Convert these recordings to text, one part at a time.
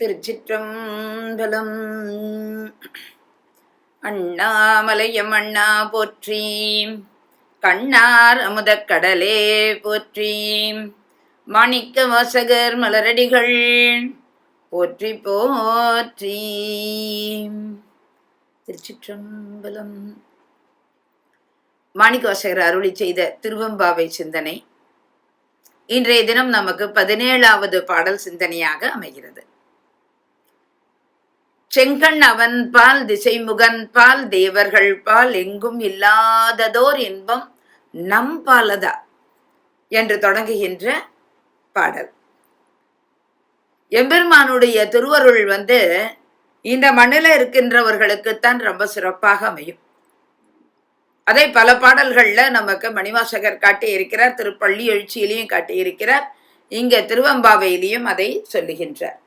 திருச்சிற்றம்பலம். அண்ணாமலையம் அண்ணா போற்றி கண்ணார் அமுத கடலே போற்றி மாணிக்க வாசகர் மலரடிகள் போற்றி போற்றி. திருச்சிற்றம்பலம். மாணிக்க வாசகர் அருளி செய்த திருவம்பாவை சிந்தனை. இன்றைய தினம் நமக்கு பதினேழாவது பாடல் சிந்தனையாக அமைகிறது. செங்கண் அவன் பால் திசைமுகன் பால் தேவர்கள் பால் எங்கும் இல்லாததோர் இன்பம் நம் பாலதா என்று தொடங்குகின்ற பாடல். எம்பெருமானுடைய திருவருள் வந்து இந்த மண்ணில் இருக்கின்றவர்களுக்குத்தான் ரொம்ப சிறப்பாக அமையும். அதை பல பாடல்கள்ல நமக்கு மணிவாசகர் காட்டி இருக்கிறார் திருப்பள்ளி எழுச்சியிலையும் காட்டி இருக்கிறார் இங்க திருவம்பாவையிலையும் அதை சொல்லுகின்றார்.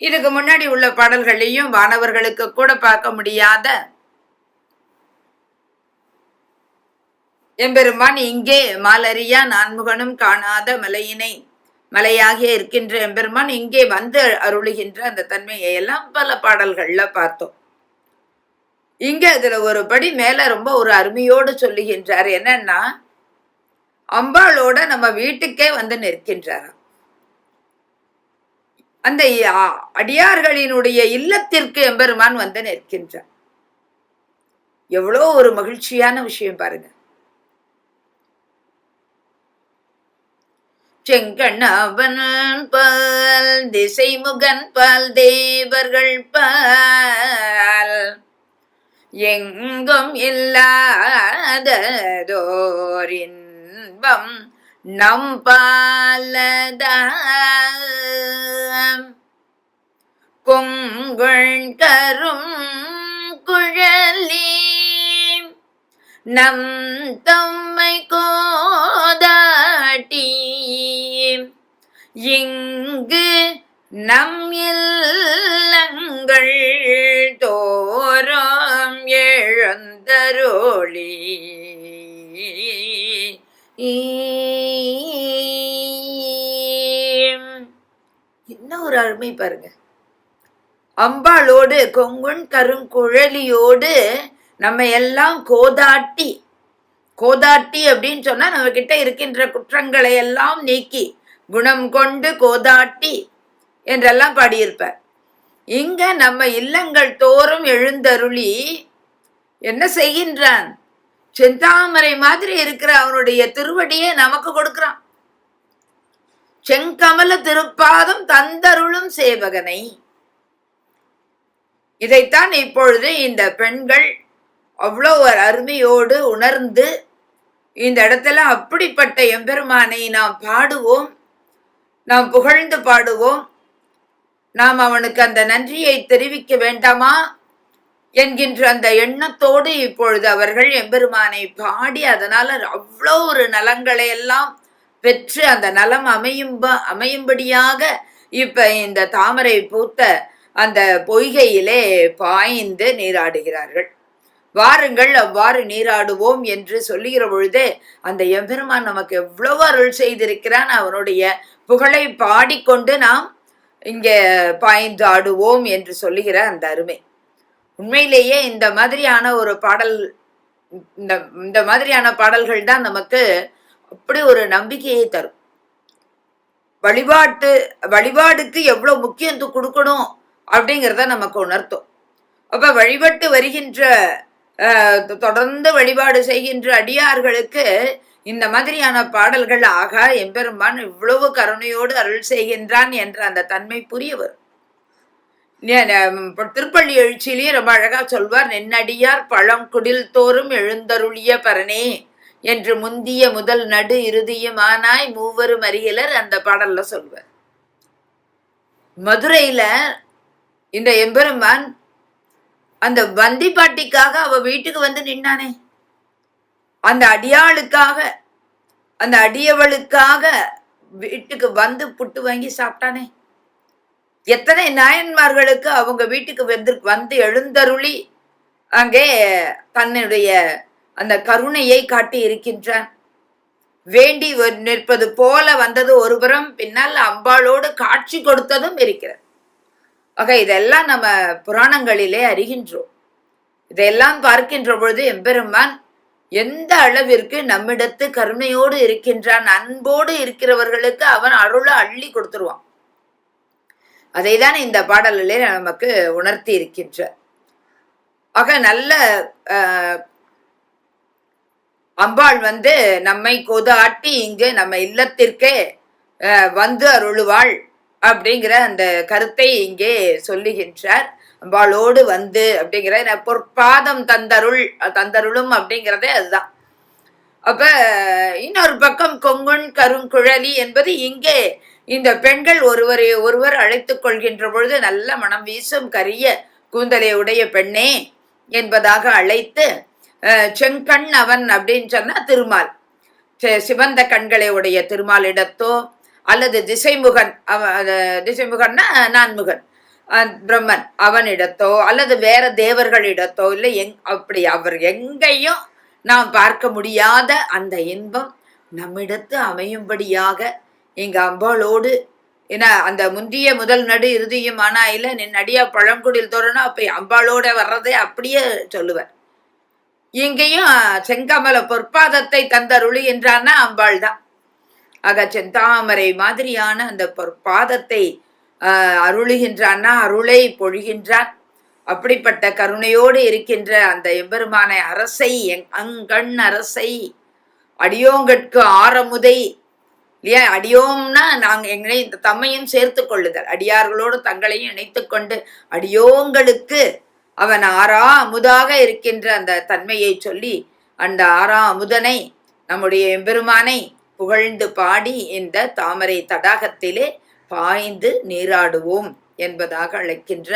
இதுக்கு முன்னாடி உள்ள பாடல்களையும் வானவர்களுக்கு கூட பார்க்க முடியாத எம்பெருமான் இங்கே மாலரியா நான்முகனும் காணாத மலையினை மலையாகிய இருக்கின்ற எம்பெருமான் இங்கே வந்து அருளுகின்ற அந்த தன்மையை எல்லாம் பல பாடல்கள்ல பார்த்தோம். இங்க அதுல ஒரு படி மேல ரொம்ப ஒரு அருமையோடு சொல்லுகின்றார். என்னன்னா அம்பாளோட நம்ம வீட்டுக்கே வந்து நிற்கின்றாராம். அந்த அடியார்களினுடைய இல்லத்திற்கு எம்பெருமான் வந்து நிற்கின்றார். எவ்வளோ ஒரு மகிழ்ச்சியான விஷயம் பாருங்க. செங்கண்ணவன் பால் திசைமுகன் பால் தேவர்கள் பால். எங்கும் இல்லாததோர் இன்பம் நம் பாலதாம் கொங்கள் கரும் குழலி நம் தம்மை கோதாட்டி இங்கு நம் இல்லங்கள் என்ன ஒரு அருமை பாருங்க. அம்பாளோடு கொங்குண் கருங்குழலியோடு நம்ம எல்லாம் கோதாட்டி கோதாட்டி அப்படின்னு சொன்னா நம்ம கிட்ட இருக்கின்ற குற்றங்களை எல்லாம் நீக்கி குணம் கொண்டு கோதாட்டி என்றெல்லாம் பாடியிருப்பார். இங்க நம்ம இல்லங்கள் தோறும் எழுந்தருளி என்ன செய்கின்றான்? செந்தாமரை மாதிரி இருக்கிற அவனுடைய திருவடியை நமக்கு கொடுக்கிறான். செங்கமல திருப்பாதம் தந்தருளும் சேவகனை. இதைத்தான் இப்பொழுது இந்த பெண்கள் அவ்வளோ ஒரு அருமையோடு உணர்ந்து இந்த இடத்துல அப்படிப்பட்ட எம்பெருமானை நாம் பாடுவோம் நாம் புகழ்ந்து பாடுவோம். நாம் அவனுக்கு அந்த நன்றியை தெரிவிக்க வேண்டாமா என்கின்ற அந்த எண்ணத்தோடு இப்பொழுது அவர்கள் எம்பெருமானை பாடி அதனால அவ்வளோ ஒரு நலங்களை எல்லாம் பெற்று அந்த நலம் அமையும் அமையும்படியாக இப்ப இந்த தாமரை பூத்த அந்த பொய்கையிலே பாய்ந்து நீராடுகிறார்கள். வாருங்கள் அவ்வாறு நீராடுவோம் என்று சொல்லுகிற பொழுதே அந்த எம்பெருமான் நமக்கு எவ்வளவு அருள் செய்திருக்கிறான். அவனுடைய புகழை பாடிக்கொண்டு நாம் இங்கே பாய்ந்து ஆடுவோம் என்று சொல்லுகிற அந்த அருமை. உண்மையிலேயே இந்த மாதிரியான ஒரு பாடல் இந்த இந்த மாதிரியான பாடல்கள் தான் நமக்கு அப்படி ஒரு நம்பிக்கையை தரும். வழிபாட்டு வழிபாடுக்கு எவ்வளவு முக்கியத்துவம் கொடுக்கணும் அப்படிங்கிறத நமக்கு உணர்த்தும். அப்ப வழிபட்டு வருகின்ற தொடர்ந்து வழிபாடு செய்கின்ற அடியார்களுக்கு இந்த மாதிரியான பாடல்கள் ஆகா எம்பெருமான் இவ்வளவு கருணையோடு அருள் செய்கின்றான் என்ற அந்த தன்மை புரிய வரும். திருப்பள்ளி எழுச்சியிலேயே ரொம்ப அழகா சொல்வார் நென்னடியார் பழங்குடில் தோறும் எழுந்தருளிய பரனே என்று முந்திய முதல் நடு இறுதியுமானாய் மூவரும் அறியலர் அந்த பாடல்ல சொல்வார். மதுரையில இந்த எம்பெருமான் அந்த வந்தி பாட்டிக்காக அவ வீட்டுக்கு வந்து நின்னானே. அந்த அடியாளுக்காக அந்த அடியவளுக்காக வீட்டுக்கு வந்து புட்டு வாங்கி சாப்பிட்டானே. எத்தனை நாயன்மார்களுக்கு அவங்க வீட்டுக்கு வந்து வந்து எழுந்தருளி அங்கே தன்னுடைய அந்த கருணையை காட்டி இருக்கின்றான் வேண்டி நிற்பது போல வந்தது ஒருபுறம் பின்னால் அம்பாளோடு காட்சி கொடுத்ததும் இருக்கிறது. ஆக இதெல்லாம் நம்ம புராணங்களிலே அறிகின்றோம். இதையெல்லாம் பார்க்கின்ற பொழுது எம்பெருமான் எந்த அளவிற்கு நம்மிடத்து கருணையோடு இருக்கின்றான் அன்போடு இருக்கிறவர்களுக்கு அவன் அருளை அள்ளி கொடுத்துருவான். அதைதான் இந்த பாடலிலே நமக்கு உணர்த்தி இருக்கின்ற. ஆக நல்ல அம்பாள் வந்து நம்மை கொதாட்டி இங்கு நம்ம இல்லத்திற்கே வந்து அருளுவாள் அப்படிங்கிற அந்த கருத்தை இங்கே சொல்லுகின்றார். அம்பாளோடு வந்து அப்படிங்கிற பொற்பாதம் தந்தருள் தந்தருளும் அப்படிங்கிறதே அதுதான். அப்ப இன்னொரு பக்கம் கொங்குண் கருங்குழலி என்பது இங்கே இந்த பெண்கள் ஒருவரை ஒருவர் அழைத்துக் கொள்கின்ற பொழுது நல்ல மனம் வீசும் கரிய கூந்தலை உடைய பெண்ணே என்பதாக அழைத்து செங்கண் அவன் அப்படின்னு சொன்னா திருமால். சிவந்த கண்களை உடைய திருமாலிடத்தோ அல்லது திசைமுகன் அவ திசைமுகன்னா நான்முகன் அஹ், பிரம்மன் அவனிடத்தோ அல்லது வேற தேவர்களிடத்தோ இல்லை எங் அப்படி அவர் எங்கேயும் நாம் பார்க்க முடியாத அந்த இன்பம் நம்மிடத்து அமையும்படியாக எங்க அம்பாளோடு ஏன்னா அந்த முந்திய முதல் நடு இறுதியும் ஆனா இல்லை நின் அடியா பழங்குடியில் தோறணும் அப்ப அம்பாளோட வர்றதே அப்படியே சொல்லுவேன். இங்கேயும் செங்கமல பொற்பாதத்தை தந்தருளி என்றான்னா அம்பாள் தான் ஆக செந்தாமரை மாதிரியான அந்த பொற்பாதத்தை ஆஹ், அருளுகின்றான்னா அருளை பொழிகின்றான். அப்படிப்பட்ட கருணையோடு இருக்கின்ற அந்த எம்பெருமான அரசை எங் அங்கண் அரசை அடியோங்கட்கு ஆரமுதை இல்லையா? அடியோம்னா நாங்க எங்களை இந்த தம்மையும் சேர்த்து கொள்ளுதல். அடியார்களோடு தங்களையும் இணைத்து கொண்டு அடியோங்களுக்கு அவன் ஆறா அமுதாக இருக்கின்ற அந்த தன்மையை சொல்லி அந்த ஆறா அமுதனை நம்முடைய எம்பெருமானை புகழ்ந்து பாடி இந்த தாமரை தடாகத்திலே பாய்ந்து நீராடுவோம் என்பதாக அழைக்கின்ற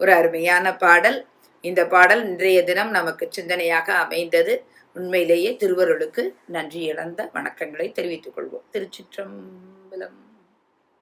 ஒரு அருமையான பாடல். இந்த பாடல் இன்றைய தினம் நமக்கு சிந்தனையாக அமைந்தது. உண்மையிலேயே திருவருளுக்கு நன்றி இழந்த வணக்கங்களை தெரிவித்துக் கொள்வோம். திருச்சிற்றம்பலம்.